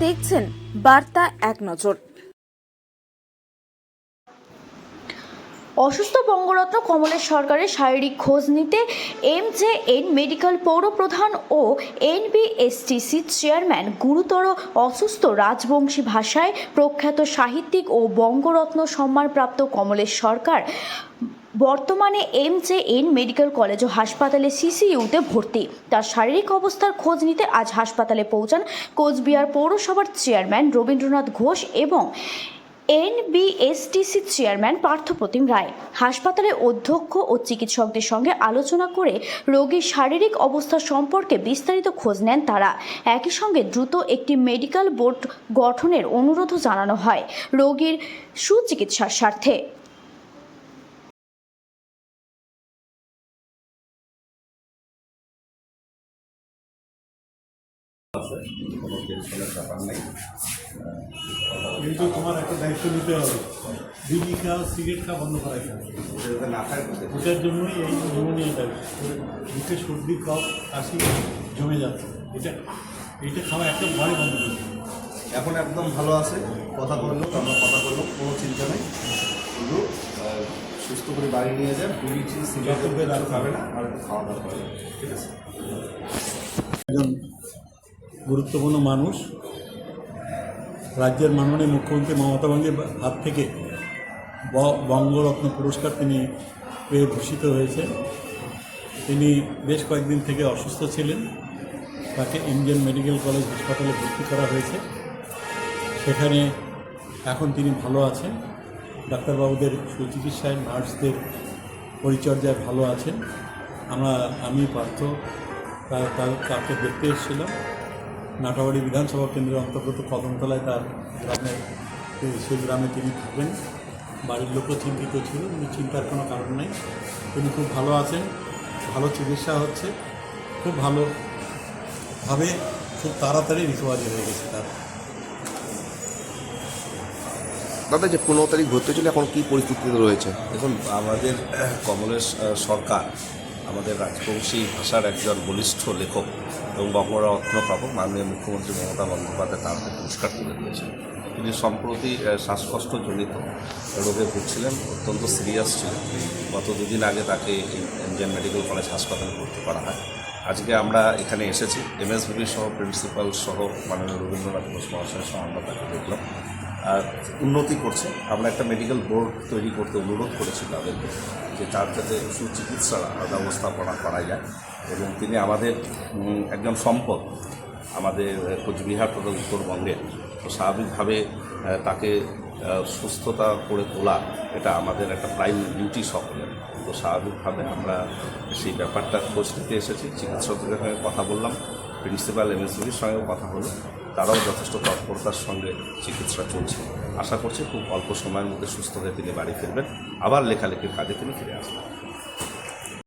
দেখছেন বার্তা এক নজর। অসুস্থ বঙ্গরত্ন কমলেশ সরকারের শারীরিক খোঁজ নিতে এম জে এন মেডিকেল পৌরপ্রধান ও এনবিএসটিসি চেয়ারম্যান গুরুতর অসুস্থ রাজবংশী ভাষায় প্রখ্যাত সাহিত্যিক ও বঙ্গরত্ন সম্মানপ্রাপ্ত কমলেশ সরকার বর্তমানে M J N medical college ও হাসপাতালে সিসিইউতে ভর্তি। তার শারীরিক অবস্থার খোঁজ নিতে আজ হাসপাতালে পৌঁছান কোচবিহার পৌরসভার চেয়ারম্যান রবীন্দ্রনাথ ঘোষ এবং এনবিএসটিসি চেয়ারম্যান পার্থপ্রতিম রায়। হাসপাতালের অধ্যক্ষ ও চিকিৎসকদের সঙ্গে আলোচনা করে রোগীর শারীরিক অবস্থা সম্পর্কে বিস্তারিত খোঁজ নেন তারা। একই সঙ্গে দ্রুত একটি মেডিকেল বোর্ড গঠনের অনুরোধও জানানো হয় রোগীর সুচিকিৎসার স্বার্থে। কিন্তু তোমার একটা দায়িত্ব নিতে হবে। বিড়ি খাওয়া সিগারেট খাওয়া বন্ধ করা। ওটার জন্যই এই নিউমোনিয়াটা মুখে সর্দি কফ কাশি জমে যাচ্ছে। এটা এইটা খাওয়া একদম ভয় বন্ধ হবে। এখন একদম ভালো আছে। কথা বলল আমরা কথা বলল কোনো চিন্তা নেই। শুধু সুস্থ করে বাড়ি নিয়ে যান। বিড়ি চিজ সিগারেট খাবে না আর একটু খাওয়া দাওয়া করবে ঠিক আছে? গুরুত্বপূর্ণ মানুষ। রাজ্যের মাননীয় মুখ্যমন্ত্রী মমতা বন্দ্যোপাধ্যায়ের হাত থেকে বঙ্গরত্ন পুরস্কার তিনি পেয়ে ভূষিত হয়েছে তিনি বেশ কয়েকদিন থেকে অসুস্থ ছিলেন। তাকে ইন্ডিয়ান মেডিকেল কলেজ হাসপাতালে ভর্তি করা হয়েছে। সেখানে এখন তিনি ভালো আছেন। ডাক্তারবাবুদের সুচিকিৎসায় নার্সদের পরিচর্যায় ভালো আছেন। আমরা, আমি পার্থ তাকে দেখতে এসেছিলাম। নাটাবাড়ি বিধানসভা কেন্দ্রের অন্তর্গত কদমতলায় তার গ্রামে সেই গ্রামে তিনি থাকবেন বাড়ির লোকও চিন্তিত ছিল কিন্তু চিন্তার কোনো কারণ নেই। তিনি খুব ভালো আছেন ভালো চিকিৎসা হচ্ছে খুব ভালোভাবে খুব তাড়াতাড়ি রিকভারি হয়ে গেছে তার। দাদা যে পনেরো তারিখ ভর্তি হয়েছিল এখন কী পরিস্থিতিতে রয়েছে? দেখুন আমাদের কমলেশ সরকার আমাদের রাজবংশী ভাষার একজন বলিষ্ঠ লেখক এবং বঙ্গরত্ন প্রাপক মাননীয় মুখ্যমন্ত্রী মমতা বন্দ্যোপাধ্যায় তার পুরস্কার তুলে দিয়েছেন। তিনি সম্প্রতি শ্বাসকষ্টজনিত রোগে ভুগছিলেন, অত্যন্ত সিরিয়াস ছিলেন। গত দুদিন আগে তাকে ইন্ডিয়ান মেডিকেল কলেজ হাসপাতালে ভর্তি করা হয়। আজকে আমরা এখানে এসেছি। এমএসবিবি সহ প্রিন্সিপাল সহ মাননীয় রবীন্দ্রনাথ ঘোষ মহাশয়ের সহ আমরা তাকে দেখলাম। উন্নতি করছে। আমরা একটা মেডিকেল বোর্ড তৈরি করতে অনুরোধ করেছি তাদেরকে যে তার যাতে সুচিকিৎসা ব্যবস্থাপনা করা যায় এবং তিনি আমাদের একজন সম্পদ আমাদের কোচবিহার তথা উত্তরবঙ্গের তো স্বাভাবিকভাবে তাকে সুস্থতা করে তোলা এটা আমাদের একটা প্রাইম ডিউটি সকলের। তো স্বাভাবিকভাবে আমরা সেই ব্যাপারটা খোঁজ নিতে এসেছি। চিকিৎসকদের সঙ্গে কথা বললাম প্রিন্সিপাল এমএসবির সঙ্গেও কথা হলো। তারাও যথেষ্ট তৎপরতার সঙ্গে চিকিৎসা চলছে। আশা করছি খুব অল্প সময়ের মধ্যে সুস্থ হয়ে তিনি বাড়ি ফিরবেন। আবার লেখালেখির কাজে তিনি ফিরে আসবেন।